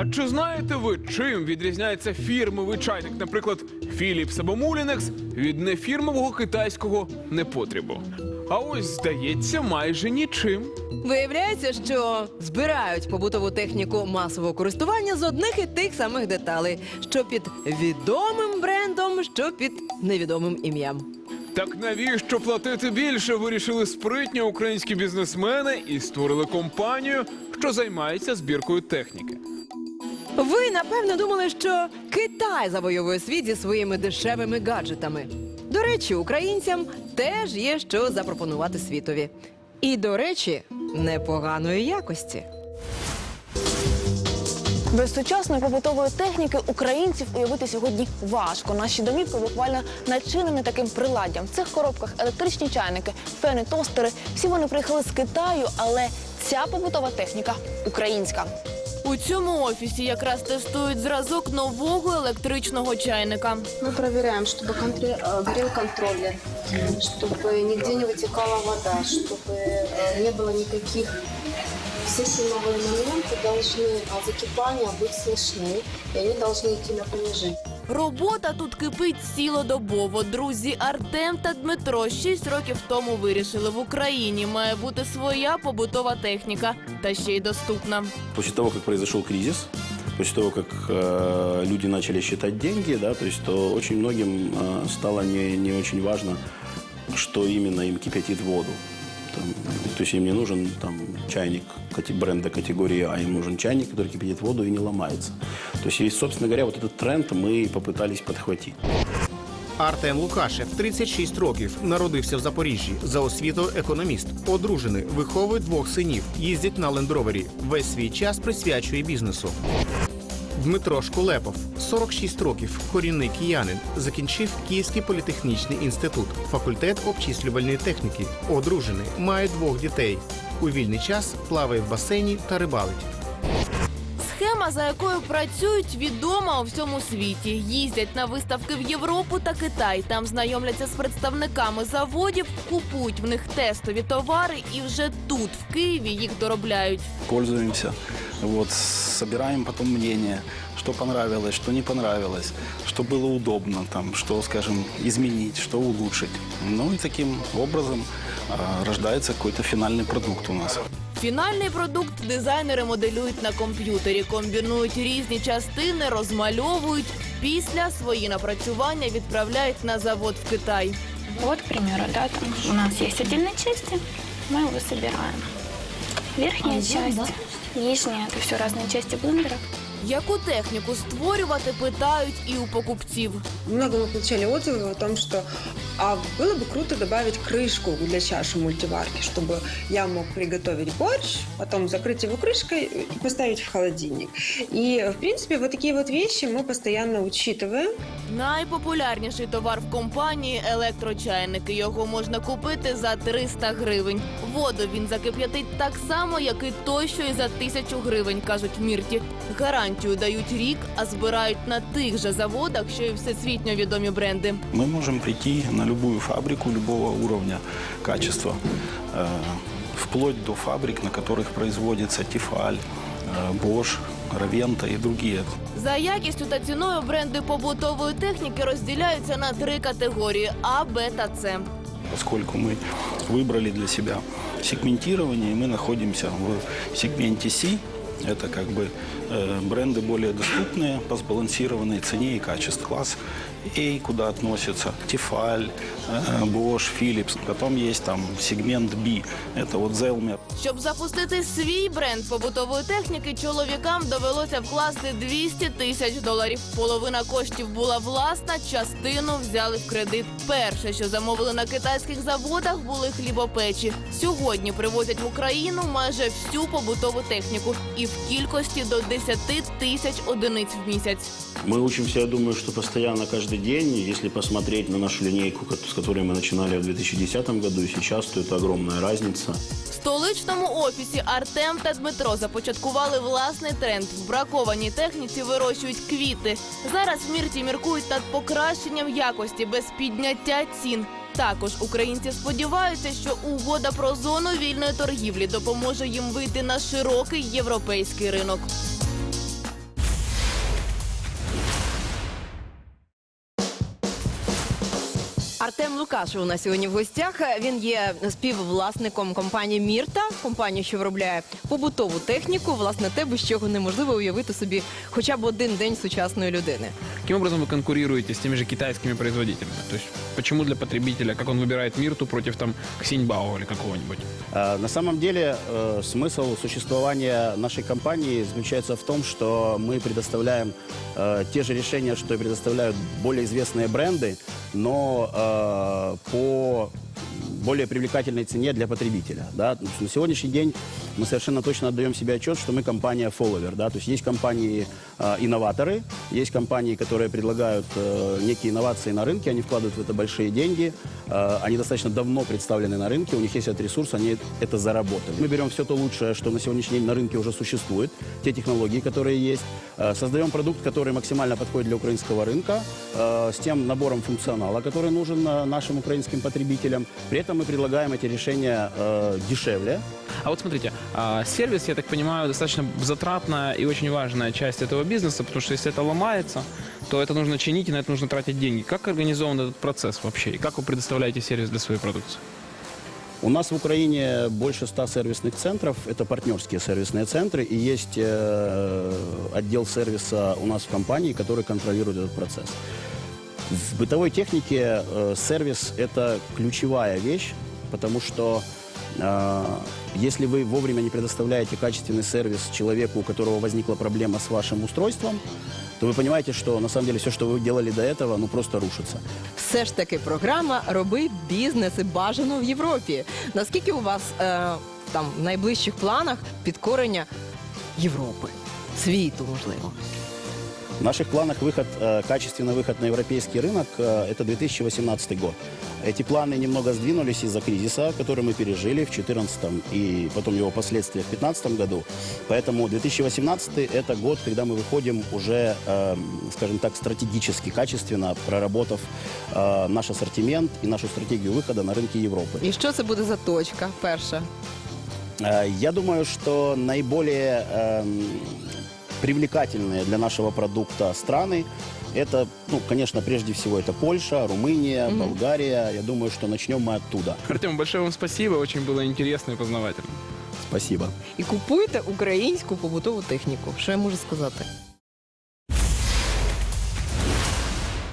А чи знаєте ви, чим відрізняється фірмовий чайник, наприклад, Philips або Mulinex від нефірмового китайського непотрібу? А ось здається, майже нічим. Виявляється, що збирають побутову техніку масового користування з одних і тих самих деталей, що під відомим брендом, що під невідомим ім'ям. Так навіщо платити більше? Вирішили спритні українські бізнесмени і створили компанію, що займається збіркою техніки. Ви напевно думали, що Китай завойовує світ зі своїми дешевими гаджетами. До речі, українцям теж є що запропонувати світові. І, до речі, непоганої якості. Без сучасної побутової техніки українців уявити сьогодні важко. Наші домівки буквально начинені таким приладдям. В цих коробках електричні чайники, фени, тостери. Всі вони приїхали з Китаю, але ця побутова техніка українська. У цьому офісі якраз тестують зразок нового електричного чайника. Мы проверяем, чтобы контре- э, горел контроллер, чтобы нигде не вытекала вода, чтобы э, не было никаких... Все силовые моменты должны от закипания быть слышны, и они должны идти на понижение. Робота тут кипить цілодобово. Друзі Артем та Дмитро 6 років тому вирішили в Україні має бути своя побутова техніка та ще й доступна. После того, как произошел кризис, после того, как э, люди начали считать деньги, да, то то очень многим э, стало не, не очень важно, что именно им кипятит воду. Там, то есть им не нужен там, чайник кате- бренда категории А, им нужен чайник, который кипятит воду и не ломается. То есть, и, собственно говоря, вот этот тренд мы и попытались подхватить. Артем Лукашев, 36 років, народився в Запоріжжі. За освітою економіст, одружений, виховує двох синів, їздить на лендровері. Весь свій час присвячує бізнесу. Дмитро Шкулепов, 46 років, корінний киянин, закінчив Київський політехнічний інститут, факультет обчислювальної техніки. Одружений, має двох дітей. У вільний час плаває в басейні та рибалить. Схема, за якою працюють, відома у всьому світі. Їздять на виставки в Європу та Китай. Там знайомляться з представниками заводів, купують в них тестові товари і вже тут, в Києві, їх доробляють. Пользуемся, вот, собираем потом мнение, что понравилось, что не понравилось, что было удобно, там, что, скажем, изменить, что улучшить. Ну и таким образом а, рождается какой-то финальный продукт у нас. Фінальний продукт дизайнери моделюють на комп'ютері, комбінують різні частини, розмальовують. Після свої напрацювання відправляють на завод в Китай. Вот, к примеру, да, там у нас есть отдельные части, мы его собираем. Верхняя часть, нижняя, это все разные части блендера. Яку техніку створювати, питають і у покупців. Много мы получали отзывов о том, что а было бы круто добавить крышку для чаши мультиварки, чтобы я мог приготовить борщ, потом закрыть его крышкой и поставить в холодильник. И, в принципе, вот такие вот вещи мы постоянно учитываем. Найпопулярніший товар в компанії електрочайники. Його можна купити за 300 гривень. Воду він закип'ятить так само, як і той, що і за тисячу гривень, кажуть в Мірті. Гарантію дають рік, а збирають на тих же заводах, що і всесвітньо відомі бренди. Мы можем прийти на любую фабрику любого уровня качества, э, вплоть до фабрик, на которых производится Тефаль, э, Bosch, Равента и другие. За якістю та ціною бренди побутової техніки розділяються на три категорії: А, Б та С. Поскольку мы выбрали для себя сегментирование, и мы находимся в сегменте C, это как бы э, бренды более доступные по сбалансированной цене и качеству. Класс A, куда относятся Тефаль, э, Bosch, Philips. Потом есть там сегмент B, это вот Zelmer. Щоб запустити свій бренд побутової техніки, чоловікам довелося вкласти 200 тисяч доларів. Половина коштів була власна, частину взяли в кредит. Перше, що замовили на китайських заводах, були хлібопечі. Сьогодні привозять в Україну майже всю побутову техніку і в кількості до 10 тисяч одиниць в місяць. Мы учимся, я думаю, что постоянно каждый день. Если посмотреть на нашу линейку, ко- с которой мы начинали в 2010 году и сейчас, то это огромная разница. В столичному офісі Артем та Дмитро започаткували власний тренд. В бракованій техніці вирощують квіти. Зараз в Мірті міркують над покращенням якості без підняття цін. Також українці сподіваються, що угода про зону вільної торгівлі допоможе їм вийти на широкий європейський ринок. Лукашев у нас сьогодні в гостях. Він є співвласником компанії Мірта, компанії, що виробляє побутову техніку, власне, те, без чого неможливо уявити собі хоча б один день сучасної людини. Каким образом вы конкурируете с теми же китайскими производителями? То есть почему для потребителя, как он выбирает Мирту против там Ксиньбао или какого-нибудь? А, На самом деле э, смысл существования нашей компании заключается в том, что мы предоставляем э, те же решения, что и предоставляют более известные бренды, но э, по более привлекательной цене для потребителя. Да? То есть на сегодняшний день мы совершенно точно отдаем себе отчет, что мы компания follower. Да? То есть есть компании э, инноваторы, есть компании, которые предлагают э, некие инновации на рынке, они вкладывают в это большие деньги, э, они достаточно давно представлены на рынке, у них есть этот ресурс, они это заработали. Мы берем все то лучшее, что на сегодняшний день на рынке уже существует, те технологии, которые есть, э, создаем продукт, который максимально подходит для украинского рынка, э, с тем набором функционала, который нужен э, нашим украинским потребителям. При этом мы предлагаем эти решения э, дешевле, А вот смотрите, а, сервис, я так понимаю, достаточно затратная и очень важная часть этого бизнеса, потому что если это ломается, то это нужно чинить и на это нужно тратить деньги. Как организован этот процесс вообще? И как вы предоставляете сервис для своей продукции? У нас в Украине больше ста сервисных центров. Это партнерские сервисные центры. И есть э, отдел сервиса у нас в компании, который контролирует этот процесс. В бытовой технике э, сервис – это ключевая вещь, потому что э, если вы вовремя не предоставляете качественный сервис человеку, у которого возникла проблема с вашим устройством, то вы понимаете, что на самом деле все, что вы делали до этого, ну просто рушится. Все ж таки програма Роби бізнес і бажано в Європі. Наскільки у вас е, там в найближчих планах підкорення Європи, світу, можливо? В наших планах выход, э, качественный выход на европейский рынок э, это 2018 год. Эти планы немного сдвинулись из-за кризиса, который мы пережили в 2014 и потом его последствия в 2015 году. Поэтому 2018 это год, когда мы выходим уже, э, скажем так, стратегически, качественно, проработав наш ассортимент и нашу стратегию выхода на рынки Европы. І що це буде за точка? Перша. Э, Я думаю, что наиболее эм, привлекательные для нашего продукта страны это, ну, конечно, прежде всего это Польша, Румыния, Болгария. Я думаю, что начнем мы оттуда. Артем, большое вам спасибо, очень было интересно и познавательно. Спасибо. І купуйте українську побутову техніку. Що я можу сказати?